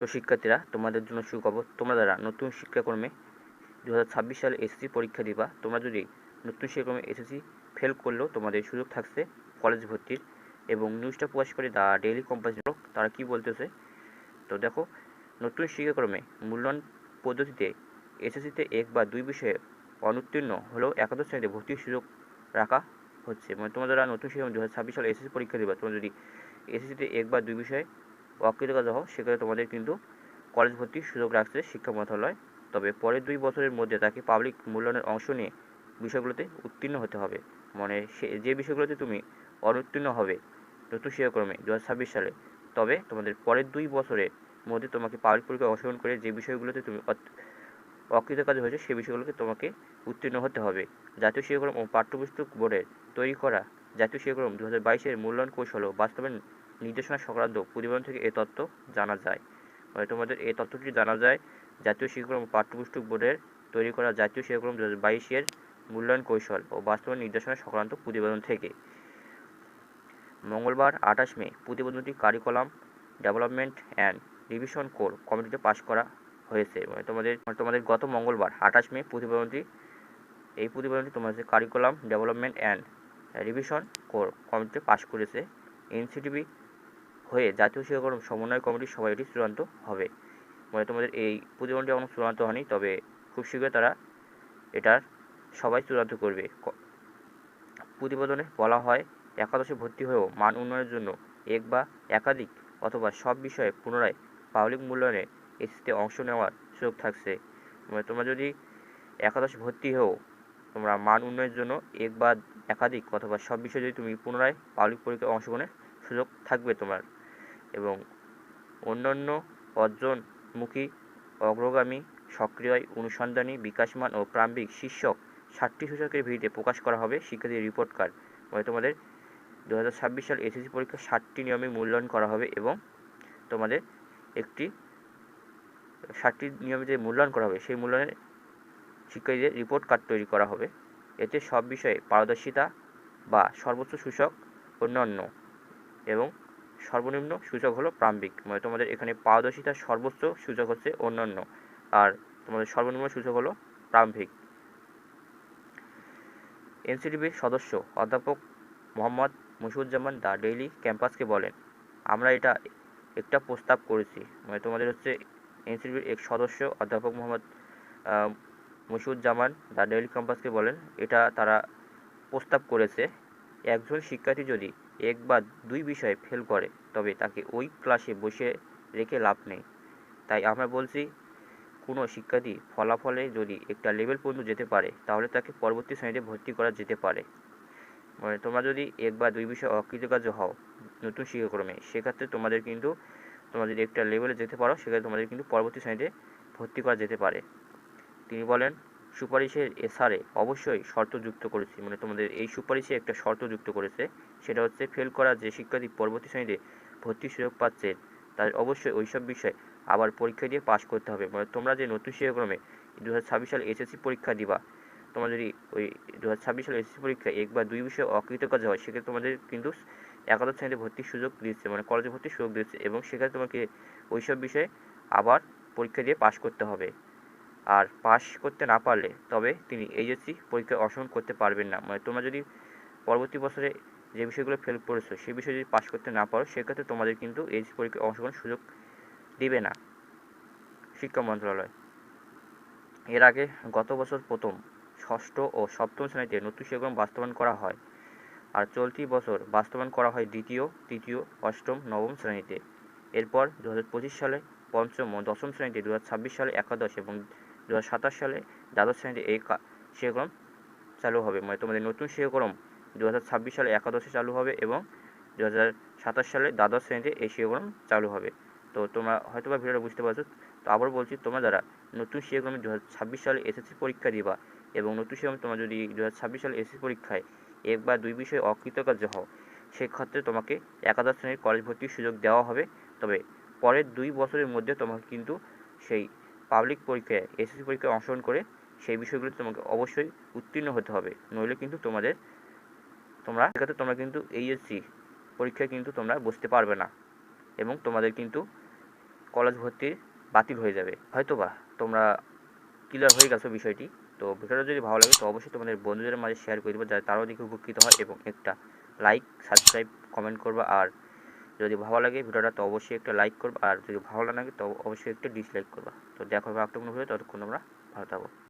তো শিক্ষার্থীরা, তোমাদের জন্য সুখবর, তোমরা যারা নতুন শিক্ষাক্রমে দু হাজার ছাব্বিশ সালে এসএসসি পরীক্ষা দিবা, তোমরা যদি নতুন শিক্ষাক্রমে এসএসসি ফেল করলেও তোমাদের সুযোগ থাকছে কলেজ ভর্তির এবং নিউজটা প্রকাশ করে দ্য ডেইলি কম্পাস তারা কি বলতেছে? তো দেখো, নতুন শিক্ষাক্রমে মূল্যায়ন পদ্ধতিতে এসএসসিতে এক বা দুই বিষয়ে অনুত্তীর্ণ হলেও একাদশ শ্রেণীতে ভর্তির সুযোগ রাখা হচ্ছে। মানে তোমরা যারা নতুন শিক্ষা দু হাজার ছাব্বিশ সালে এসএসসি পরীক্ষা দেবা, তোমরা যদি এসএসসিতে এক বা দুই বিষয়ে অকৃতকার্য হও সেক্ষেত্রে তোমাদের কিন্তু কলেজ ভর্তির সুযোগ রাখছে শিক্ষা মন্ত্রণালয়। তবে পরের দুই বছরের মধ্যে তাকে পাবলিক মূল্যায়নের অংশ নিয়ে বিষয়গুলোতে উত্তীর্ণ হতে হবে। মানে সে, যে বিষয়গুলোতে তুমি অনুত্তীর্ণ হবে নতুন শিক্ষাক্রমে দু হাজার ছাব্বিশ সালে, তবে তোমাদের পরের দুই বছরের মধ্যে তোমাকে পাবলিক পরীক্ষায় অংশগ্রহণ করে যে বিষয়গুলোতে তুমি অকৃতকার্য হয়েছে সেই বিষয়গুলোকে তোমাকে উত্তীর্ণ হতে হবে। জাতীয় শিক্ষাক্রম ও পাঠ্যপুস্তক বোর্ডের তৈরি করা জাতীয় শিক্ষাক্রম দু হাজার বাইশের মূল্যায়ন কৌশল ও বাস্তবায়ন নির্দেশনা সংক্রান্ত প্রতিবেদন থেকে এ তথ্য জানা যায়। মানে তোমাদের এই তথ্যটি জানা যায়, জাতীয় শিক্ষাক্রম পাঠ্যপুস্তক বোর্ডের তৈরি করা জাতীয় শিক্ষাক্রম দু হাজার বাইশের মূল্যায়ন কৌশল ও বাস্তবায়ন নির্দেশনা সংক্রান্ত প্রতিবেদন থেকে। মঙ্গলবার আঠাশ মে প্রতিবেদনটি curriculum development and revision core কমিটিতে পাশ করা হয়েছে। মানে তোমাদের তোমাদের গত মঙ্গলবার আঠাশ মে প্রতিবেদনটি, এই প্রতিবেদনটি তোমাদের curriculum development and revision core কমিটিতে পাশ করেছে। এনসিটিভি হয়ে জাতীয় শিক্ষাক্রম সমন্বয় কমিটির সভায় এটি চূড়ান্ত হবে। মানে তোমাদের এই প্রতিবেদনটি এখনও চূড়ান্ত হয়নি, তবে খুব শীঘ্রই তারা এটার সবাই চূড়ান্ত করবে। প্রতিবেদনে বলা হয়, একাদশে ভর্তি হয়েও মান উন্নয়নের জন্য এক বা একাধিক অথবা সব বিষয়ে পুনরায় পাবলিক মূল্যায়নে এসিতে অংশ নেওয়ার সুযোগ থাকছে। মানে তোমরা যদি একাদশ ভর্তি হও তোমরা মান উন্নয়নের জন্য এক বা একাধিক অথবা সব বিষয়ে যদি তুমি পুনরায় পাবলিক পরীক্ষায় অংশগ্রহণের সুযোগ থাকবে তোমার। এবং অন্যান্য অর্জনমুখী অগ্রগামী সক্রিয় অনুসন্ধানী, বিকাশমান ও প্রারম্ভিক শীর্ষক ষাটটি সূচকের ভিত্তিতে প্রকাশ করা হবে শিক্ষার্থীর রিপোর্ট কার্ড মানে তোমাদের দু হাজার ছাব্বিশ সাল এসএসসি পরীক্ষা ষাটটি নিয়মে মূল্যায়ন করা হবে এবং তোমাদের একটি ষাটটি নিয়মে যে মূল্যায়ন করা হবে, সেই মূল্যায়নের শিক্ষার্থীদের রিপোর্ট কার্ড তৈরি করা হবে। এতে সব বিষয়ে পারদর্শিতা বা সর্বোচ্চ সূচক অন্যান্য এবং সর্বনিম্ন সূচক হলো প্রারম্ভিক। মানে তোমাদের এখানে পারদর্শিতার সর্বোচ্চ সূচক হচ্ছে অন্যান্য। আর তোমাদের সর্বনিম্ন সূচক হলো প্রারম্ভিক। এনসিটিভির সদস্য অধ্যাপক মোহাম্মদ মুশিউজ্জামান দ্য ডেইলি ক্যাম্পাসকে বলেন, আমরা এটা একটা প্রস্তাব করেছি। মানে তোমাদের হচ্ছে এনসিটিভির এক সদস্য অধ্যাপক মোহাম্মদ মুশিউজ্জামান দ্য ডেইলি ক্যাম্পাসকে বলেন, এটা তারা প্রস্তাব করেছে। একজন শিক্ষার্থী যদি এক বা দুই বিষয়ে ফেল করে, তবে তাকে ওই ক্লাসে বসে রেখে লাভ নেই। তাই আমরা বলছি, কোনো শিক্ষার্থী ফলাফলে যদি একটা লেভেল পর্যন্ত যেতে পারে, তাহলে তাকে পরবর্তী শ্রেণীতে ভর্তি করা যেতে পারে। মানে তোমরা যদি এক বা দুই বিষয়ে অকৃতকার্য হও নতুন শিক্ষাক্রমে, সেক্ষেত্রে তোমাদের কিন্তু তোমাদের একটা লেভেলে যেতে পারো, সেক্ষেত্রে তোমাদের কিন্তু পরবর্তী শ্রেণীতে ভর্তি করা যেতে পারে। তিনি বলেন সুপারিশের এসআরে অবশ্যই শর্ত যুক্ত করেছি। মানে তোমাদের এই সুপারিশে একটা শর্ত যুক্ত করেছে। সেটা হচ্ছে ফেল করা যে শিক্ষার্থী পরবর্তী শ্রেণীতে ভর্তির সুযোগ পাচ্ছে তাদের অবশ্যই ওইসব বিষয় আবার পরীক্ষা দিয়ে পাশ করতে হবে। মানে তোমরা যে নতুন শিক্ষাক্রমে দু হাজার সালে এসএসসি পরীক্ষা দিবা, তোমরা যদি ওই দু হাজার ছাব্বিশ সালে এসএসসি পরীক্ষা এক বা দুই বিষয়ে অকৃতকার্য হয় সেক্ষেত্রে তোমাদের কিন্তু একাদশ শ্রেণীতে ভর্তির সুযোগ দিচ্ছে মানে কলেজে ভর্তির সুযোগ দিচ্ছে এবং সেক্ষেত্রে তোমাকে ওইসব বিষয়ে আবার পরীক্ষা দিয়ে পাশ করতে হবে। আর পাশ করতে না পারলে তবে তিনি এইচএসসি পরীক্ষায় অংশগ্রহণ করতে পারবেন না। মানে তোমরা যদি পরবর্তী বছরে যে বিষয়গুলো ফেল করেছ সেই বিষয়ে যদি পাশ করতে না পারো, সেক্ষেত্রে তোমাদের কিন্তু এইচএসসি পরীক্ষায় অংশগ্রহণের সুযোগ দিবে না শিক্ষা মন্ত্রণালয়। এর আগে গত বছর প্রথম, ষষ্ঠ ও সপ্তম শ্রেণীতে নতুন শিক্ষাক্রম বাস্তবায়ন করা হয় আর চলতি বছর বাস্তবায়ন করা হয় দ্বিতীয়, তৃতীয়, অষ্টম, নবম শ্রেণীতে। এরপর দু হাজার পঁচিশ সালে পঞ্চম ও দশম শ্রেণীতে দু হাজার ছাব্বিশ সালে একাদশ এবং দু হাজার সাতাশ সালে দ্বাদশ শ্রেণীতে এই শিক্ষাক্রম চালু হবে। মানে তোমাদের নতুন শিক্ষাক্রম দু সালে একাদশে চালু হবে এবং দু হাজার সাতাশ সালে দ্বাদশ শ্রেণীতে এই শিক্ষাক্রম চালু হবে। তো তোমরা হয়তো বা ভিডিওটা বুঝতে পারছ। তো আবার বলছি, তোমরা যারা নতুন শিক্ষাক্রমে দু সালে এসএসসি পরীক্ষা দিবা এবং নতুন শিক্ষাক্রমে তোমরা যদি দু হাজার ছাব্বিশ সালে এসএসসি পরীক্ষায় এক বা দুই বিষয়ে অকৃতকার্য হও, সেক্ষেত্রে তোমাকে একাদশ শ্রেণির কলেজ ভর্তির সুযোগ দেওয়া হবে। তবে পরের দুই বছরের মধ্যে তোমাকে কিন্তু সেই পাবলিক পরীক্ষায় এসএসসি পরীক্ষায় অংশগ্রহণ করে সেই বিষয়গুলো তোমাকে অবশ্যই উত্তীর্ণ হতে হবে। নইলে কিন্তু তোমাদের, তোমরা সেক্ষেত্রে তোমরা কিন্তু এইচএসসি পরীক্ষায় কিন্তু তোমরা বসতে পারবে না এবং তোমাদের কিন্তু কলেজ ভর্তি বাতিল হয়ে যাবে। হয়তো বা তোমরা ক্লিয়ার হয়ে গেছো বিষয়টি, তো ভিডিওটা যদি ভালো লাগে তো অবশ্যই তোমাদের বন্ধুদের মাঝে শেয়ার করে দেবে যাতে তারাও দেখে উপকৃত হয় এবং একটা লাইক সাবস্ক্রাইব কমেন্ট করবে আর যদি ভালো লাগে ভিডিওটা, তো অবশ্যই একটা লাইক করবে। আর যদি ভালো না লাগে, তো অবশ্যই একটা ডিসলাইক করবা। তো দেখো একটা ভিডিও ততক্ষণ আমরা ভালো থাকো।